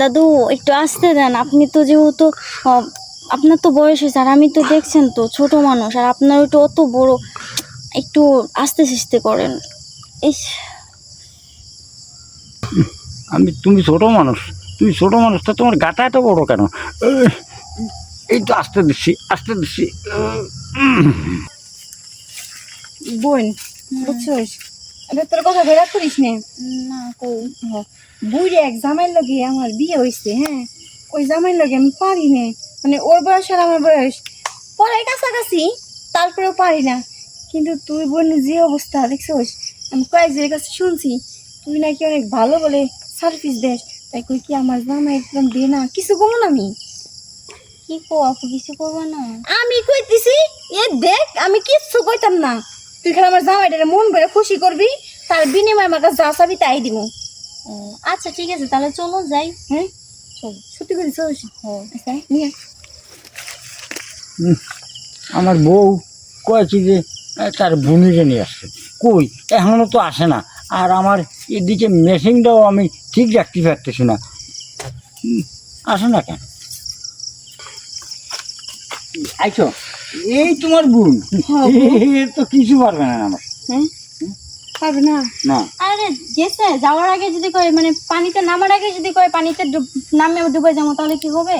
দাদু একটু আসতে দেন। আপনি তো যেহেতু আপনার তো বয়স হয়েছে আর আমি তো দেখছেন তো ছোট মানুষ আর আপনার একটু অত বড় একটু আস্তে সিস্তে করেন। ইস। আমি তুমি ছোট মানুষ তুমি ছোট মানুষ তো তোমার গাটা এত বড় কেন? এই, তো আসতে দিচ্ছি আসতে দিচ্ছি। বোন বুঝছিস? এটা তোর কথা বেড়া করিস নে। না কই? বুড়ি এক জামাইয়ের লগে আমার বিয়ে হয়েছে হ্যাঁ? ওই জামাইয়ের লগে আমি পারি না। মানে ওর বয়স আর আমার বয়স। পড়াই কাছাকাছি তারপরেও পারি না। কিন্তু তুই বোন যে অবস্থা দেখছিস? আমি কয়েকজনের কাছে শুনছি তুই নাকি অনেক ভালো বলে সার্ভিস দেস। তাই কই কি আমার জামাই একদম দে না? কিছু কমন আমি? কি কো আপু কিছু করব না? আমি কইতেছি এ দেখ আমি কিচ্ছু কইতাম না। তুই খালি আমার জামাইটারে মন ভরে খুশি করবি তার বিনিময়ে আমার কাছে যা চাবি তাই দিব আচ্ছা ঠিক আছে তাহলে চলো যাই। হ্যাঁ সত্যি করে চল আচ্ছা নিয়ে হুম, আমার বউ কয়েছে যে তার বোনিরে নিয়ে আসছে। কই? এখনও তো আসে না। আর আমার এদিকে মেশিনটাও আমি ঠিক রাখতে পারতেছি না। আসে না কেন? আইছো? এই তোমার বোন। হ্যাঁ, তো কিছু পারবে না আমার। হ্যাঁ? পারবে না? না। আরে গেছে যাওয়ার আগে যদি কয় মানে পানিতে নামার আগে যদি কয় পানিতে নামে ডুবে যাব তাহলে কি হবে?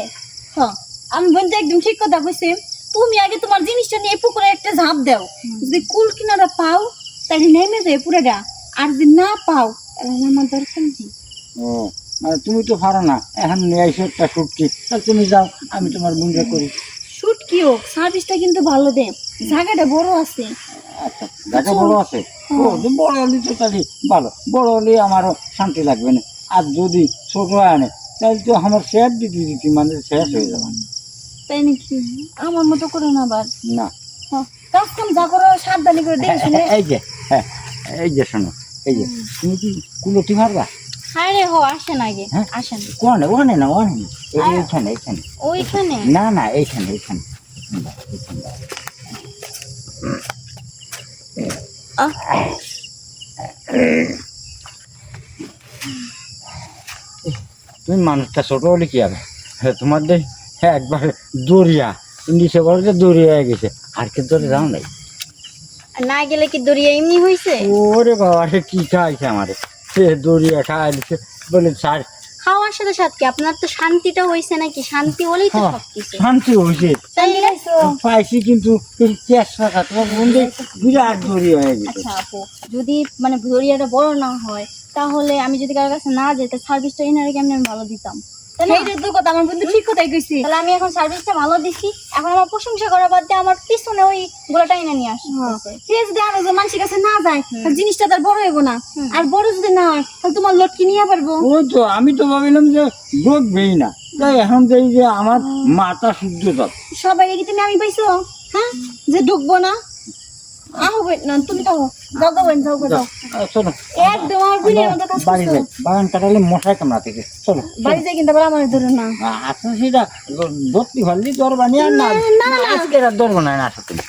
হ্যাঁ। আমি বলতে একদম ঠিক কথা কইছি। তুমি আগে তোমার জিনিসটা নিয়ে পুকুরে একটা ঝাঁপ দাও। যদি কুল কিনারা পাও তাহলে নেমে যায় পুরোটা আর যদি না পাও তাহলে আমার দরকার নেই। ও মানে তুমি তো পারো না। এখন নিয়ে আইসো একটা সুটকি তাহলে তুমি যাও আমি তোমার বোনটা করি। কি হোক সার্ভিসটা কিন্তু ভালো দে জায়গাটা বড় আছে। আচ্ছা দেখা বড় আছে। বড় হলে তো তাহলে ভালো। বড় হলে আমারও শান্তি লাগবে না। আর যদি ছোট আনে তাহলে তো আমার শেয়ার দিতে দিতে মানে শেষ হয়ে যাবে। তাই নাকি? আমার মতো করে না আবার। না। হ্যাঁ, কাজ কাম যা করো সাবধানে করে দেখে শুনে এই যে হ্যাঁ এই যে শোনো এই যে তুমি কি কুলটি হ্যাঁ রে হো আসেন আগে হ্যাঁ? আসেন। ওখানে ওখানে না ওখানে না। এই- এইখানে এইখানে। ওইখানে? না না এইখানে এইখানে। তুমি মানুষটা ছোট হলে কি হবে? হ্যাঁ হ্যাঁ একবার দরিয়া। নিচে বলে যে দরিয়া হয়ে গেছে। আর কিন্তু ধরে যাও নাই। না গেলে কি দরিয়া এমনি হয়েছে ওরে বাবা সে কি খাইছে আমারে? সে দরিয়া খাই দিছে। বলে স্যার খাওয়ার সাথে সাথে আপনার তো শান্তিটা হয়েছে নাকি? শান্তি হলেই তো হ্যাঁ, সবকিছু। শান্তি হয়েছে? পাইছি কিন্তু তোমার বিরাট দরিয়া হয়ে গেছে। আচ্ছা আপু যদি মানে দরিয়াটা বড় না হয় তাহলে আমি যদি কারোর কাছে না যাই তাহলে সার্ভিসটা এনারে কেমনি আমি ভালো দিতাম? তাই না? সেইটা তো কথা আমার বন্ধু ঠিক কথাই কইছি। তাহলে আমি এখন সার্ভিসটা ভালো দিছি এখন আমার প্রশংসা করা বাদ দিয়ে আমার পিছনে ওই গোলাটা এনে নিয়ে আসছে সে যদি আরও যে মানুষের কাছে না যায় তাহলে জিনিসটা তার বড় হইব না। আর বড় যদি না হয় তাহলে তোমার লটকি নিয়ে পারব। ওই তো আমি তো ভাবিলাম যে ঢুকবেই না। তাই এখন যে আমার মাথা শুদ্ধ সবাই কি তুমি আমি পাইছো? হ্যাঁ? যে ঢুকবো না? আহো না তুমি তো যাও যাও যাও। চলো। একদম আমার বোনের মতো কাজ বাড়ি যাই। বাগান কাটালে মশাই কামড়া থেকে চলো বাড়ি যাই কিন্তু আমার ধরো না। আচ্ছা সেটা ভর্তি হলি দর বানিয়ে আর না না। আজকে আর দর না আসো তুমি